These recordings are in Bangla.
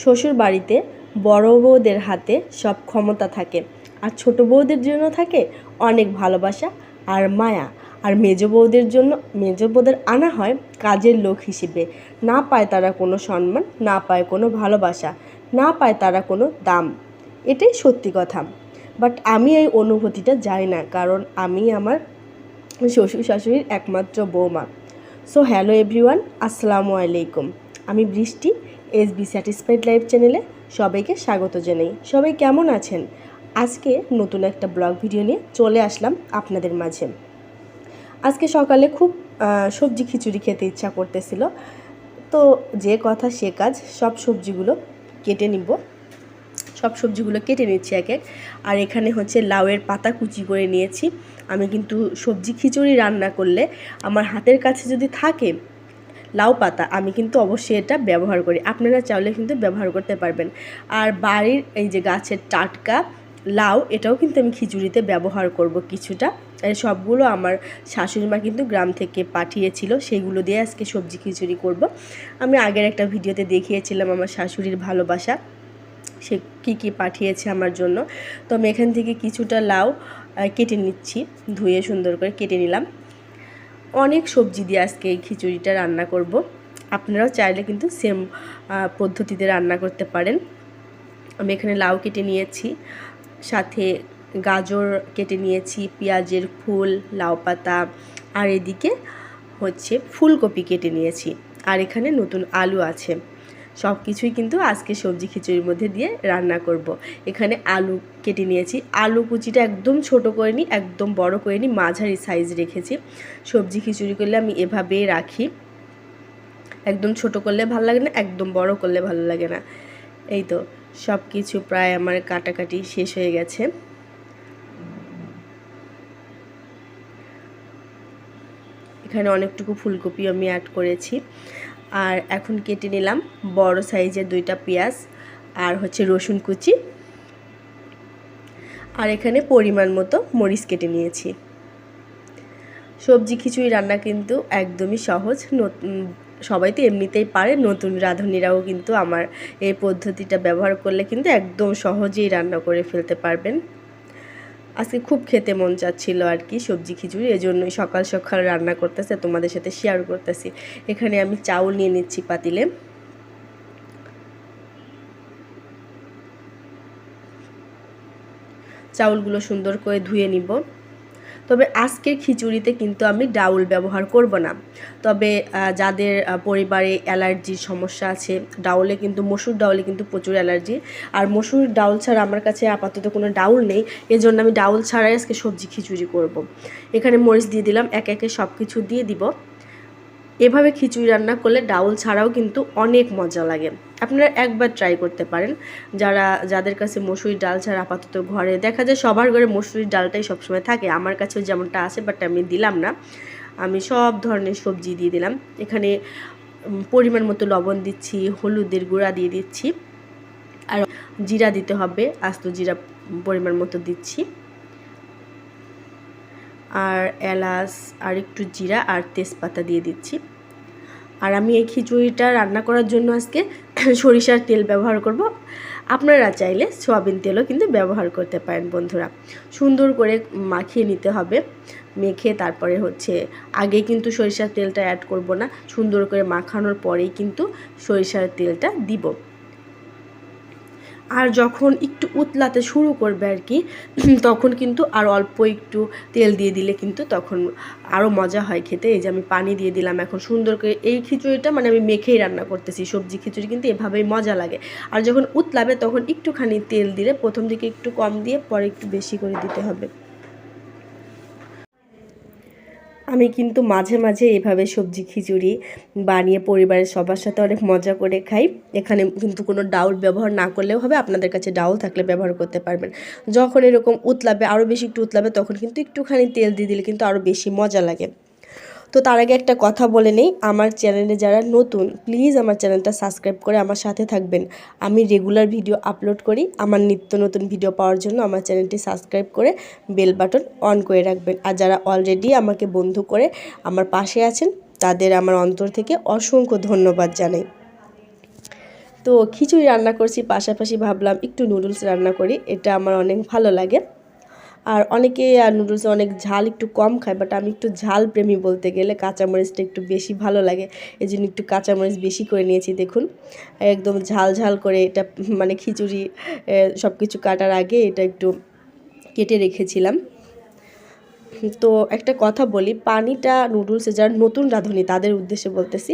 শ্বশুর বাড়িতে বড় বউদের হাতে সব ক্ষমতা থাকে। আর ছোট বউদের জন্য থাকে অনেক ভালোবাসা আর মায়া। আর মেজ বউদের জন্য, মেজ বউদের আনা হয় কাজের লোক হিসেবে। না পায় তারা কোনো সম্মান, না পায় কোনো ভালোবাসা, না পায় তারা কোনো দাম। এটাই সত্যি কথা। বাট আমি এই অনুভূতিটা যাই না, কারণ আমি আমার শ্বশুর শাশুড়ির একমাত্র বৌমা সো হ্যালো এভরিওয়ান আসসালামু আলাইকুম। আমি বৃষ্টি এস বি স্যাটিসফাইড লাইফ চ্যানেলে সবাইকে স্বাগত জানাই। সবাই কেমন আছেন? আজকে নতুন একটা ব্লগ ভিডিও নিয়ে চলে আসলাম আপনাদের মাঝে। আজকে সকালে খুব সবজি খিচুড়ি খেতে ইচ্ছা করতেছিল। তো যে কথা, সে কাজ, সব সবজিগুলো কেটে নিব। সব সবজিগুলো কেটে নিচ্ছি এক এক। আর এখানে হচ্ছে লাউয়ের পাতা কুচি করে নিয়েছি। আমি কিন্তু সবজি খিচুড়ি রান্না করলে আমার হাতের কাছে যদি থাকে লাউ পাতা, আমি কিন্তু অবশ্যই এটা ব্যবহার করি। আপনারা চাইলে কিন্তু ব্যবহার করতে পারবেন। আর বাড়ির এই যে গাছের টাটকা লাউ, এটাও কিন্তু আমি খিচুড়িতে ব্যবহার করব কিছুটা। সবগুলো আমার শাশুড়ি মা কিন্তু গ্রাম থেকে পাঠিয়েছিল সেইগুলো দিয়ে আজকে সবজি খিচুড়ি করব। আমি আগের একটা ভিডিওতে দেখিয়েছিলাম আমার শাশুড়ির ভালোবাসা, সে কী কী পাঠিয়েছে আমার জন্য। তো আমি এখান থেকে কিছুটা লাউ কেটে নিচ্ছি, ধুয়ে সুন্দর করে কেটে নিলাম। অনেক সবজি দিয়ে আজকে এই খিচুড়িটা রান্না করব। আপনারাও চাইলে কিন্তু সেম পদ্ধতিতে রান্না করতে পারেন। আমি এখানে লাউ কেটে নিয়েছি, সাথে গাজর কেটে নিয়েছি, পেঁয়াজের ফুল, লাউ পাতা, আর এদিকে হচ্ছে ফুলকপি কেটে নিয়েছি। আর এখানে নতুন আলু আছে। সব কিছুই কিন্তু আজকে সবজি খিচুড়ির মধ্যে দিয়ে রান্না করব। এখানে আলু কেটে নিয়েছি। আলু কুচিটা একদম ছোট করে নিই একদম বড় করে নিই মাঝারি সাইজ রেখেছি। সবজি খিচুড়ি করলে আমি এভাবেই রাখি। একদম ছোট করলে ভালো লাগে না, একদম বড় করলে ভালো লাগে না। এই তো, সব কিছু প্রায় আমার কাটাকাটি শেষ হয়ে গেছে। এখানে অনেকটুকু ফুলকপি আমি অ্যাড করেছি। আর এখন কেটে নিলাম বড় সাইজের দুইটা পেঁয়াজ আর হচ্ছে রসুন কুচি। আর এখানে পরিমাণ মতো মরিচ কেটে নিয়েছি। সবজি খিচুড়ি রান্না কিন্তু একদমই সহজ। সবাই তো এমনিতেই পারে। নতুন রাঁধুনিরাও কিন্তু আমার এই পদ্ধতিটা ব্যবহার করলে কিন্তু একদম সহজেই রান্না করে ফেলতে পারবেন। আজকে খুব খেতে মন চাচ্ছিল আর কি সবজি খিচুড়ি এই জন্যই সকাল সকাল রান্না করতেছে, তোমাদের সাথে শেয়ার করতেছি। এখানে আমি চাউল নিয়ে নিচ্ছি পাতিলে। চাউলগুলো সুন্দর করে ধুয়ে নিব। তবে আজকের খিচুড়িতে কিন্তু আমি ডাউল ব্যবহার করব না। তবে যাদের পরিবারে অ্যালার্জির সমস্যা আছে, ডাউলে কিন্তু, মসুর ডাউলে কিন্তু প্রচুর অ্যালার্জি। আর মসুর ডাউল ছাড়া আমার কাছে আপাতত কোনো ডাউল নেই, এজন্য আমি ডাউল ছাড়াই আজকে সবজি খিচুড়ি করব। এখানে মরিচ দিয়ে দিলাম, এক একে সব কিছু দিয়ে দিব। এভাবে খিচুড়ি রান্না করলে ডাউল ছাড়াও কিন্তু অনেক মজা লাগে। আপনারা একবার ট্রাই করতে পারেন। যারা, যাদের কাছে মসুরির ডাল ছাড়া আপাতত ঘরে, দেখা যায় সবার ঘরে মসুরির ডালটাই সবসময় থাকে। আমার কাছেও যেমনটা আছে বাট আমি দিলাম না। আমি সব ধরনের সবজি দিয়ে দিলাম। এখানে পরিমাণ মতো লবণ দিচ্ছি, হলুদের গুঁড়া দিয়ে দিচ্ছি। আর জিরা দিতে হবে, আস্ত জিরা পরিমাণ মতো দিচ্ছি। আর এলাচ, আর একটু জিরা, আর তেজপাতা দিয়ে দিচ্ছি। আর আমি এই খিচুড়িটা রান্না করার জন্য আজকে সরিষার তেল ব্যবহার করব। আপনারা চাইলে সয়াবিন তেলও কিন্তু ব্যবহার করতে পারেন বন্ধুরা। সুন্দর করে মাখিয়ে নিতে হবে। মেখে তারপরে হচ্ছে আগে কিন্তু সরিষার তেলটা অ্যাড করব না। সুন্দর করে মাখানোর পরেই কিন্তু সরিষার তেলটা দিব। আর যখন একটু উতলাতে শুরু করবে আর কি, তখন কিন্তু আর অল্প একটু তেল দিয়ে দিলে কিন্তু তখন আরও মজা হয় খেতে। এই যে আমি পানি দিয়ে দিলাম এখন সুন্দর করে। এই খিচুড়িটা মানে আমি মেখেই রান্না করতেছি, সবজি খিচুড়ি কিন্তু এভাবেই মজা লাগে। আর যখন উতলাবে তখন একটুখানি তেল দিলে প্রথম দিকে একটু কম দিয়ে পরে একটু বেশি করে দিতে হবে। আমি কিন্তু মাঝে মাঝে এভাবে সবজি খিচুড়ি বানিয়ে পরিবারের সবার সাথে অনেক মজা করে খাই। এখানে কিন্তু কোনো ডাউল ব্যবহার না করলেও হবে, আপনাদের কাছে ডাউল থাকলে ব্যবহার করতে পারবেন। যখন এরকম উতলাবে আরও বেশি একটু উতলাবে, তখন কিন্তু একটুখানি তেল দিয়ে দিলে কিন্তু আরও বেশি মজা লাগে। তো তার আগে একটা কথা বলে নেই, আমার চ্যানেলে যারা নতুন প্লিজ আমার চ্যানেলটা সাবস্ক্রাইব করে আমার সাথে থাকবেন। আমি রেগুলার ভিডিও আপলোড করি, আমার নিত্য নতুন ভিডিও পাওয়ার জন্য আমার চ্যানেলটি সাবস্ক্রাইব করে বেল বাটন অন করে রাখবেন। আর যারা অলরেডি আমাকে বন্ধু করে আমার পাশে আছেন, তাদের আমার অন্তর থেকে অসংখ্য ধন্যবাদ জানাই। তো খিচুড়ি রান্না করছি, পাশাপাশি ভাবলাম একটু নুডলস রান্না করি, এটা আমার অনেক ভালো লাগে। আর অনেকে নুডলসে অনেক ঝাল একটু কম খায় বাট আমি একটু ঝাল প্রেমী বলতে গেলে কাঁচামরিচটা একটু বেশি ভালো লাগে। এই জন্য একটু কাঁচামরিচ বেশি করে নিয়েছি, দেখুন। একদম ঝাল ঝাল করে এটা মানে খিচুড়ি সব কিছু কাটার আগে এটা একটু কেটে রেখেছিলাম। তো একটা কথা বলি, পানিটা নুডলসে যারা নতুন রাঁধুনি তাদের উদ্দেশ্যে বলতেছি,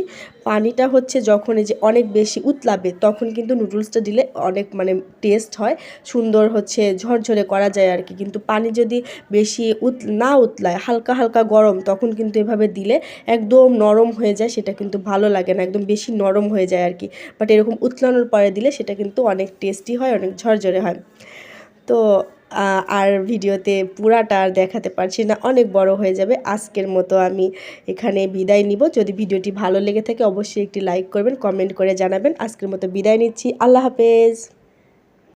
পানিটা হচ্ছে যখন এই যে অনেক বেশি উতলাবে তখন কিন্তু নুডলসটা দিলে অনেক মানে টেস্ট হয়, সুন্দর হচ্ছে, ঝরঝরে করা যায় আর কি। কিন্তু পানি যদি বেশি উত, না উতলায়, হালকা হালকা গরম তখন কিন্তু এভাবে দিলে একদম নরম হয়ে যায়, সেটা কিন্তু ভালো লাগে না, একদম বেশি নরম হয়ে যায় আর কি। বাট এরকম উতলানোর পরে দিলে সেটা কিন্তু অনেক টেস্টি হয়, অনেক ঝরঝরে হয়। তো আর ভিডিওতে পুরাটা আর দেখাতে পারছি না। অনেক বড় হয়ে যাবে। আজকের মতো আমি এখানে বিদায় নিব। যদি ভিডিওটি ভালো লেগে থাকে, অবশ্যই একটি লাইক করবেন, কমেন্ট করে জানাবেন। আজকের মতো বিদায় নিচ্ছি। আল্লাহ হাফেজ।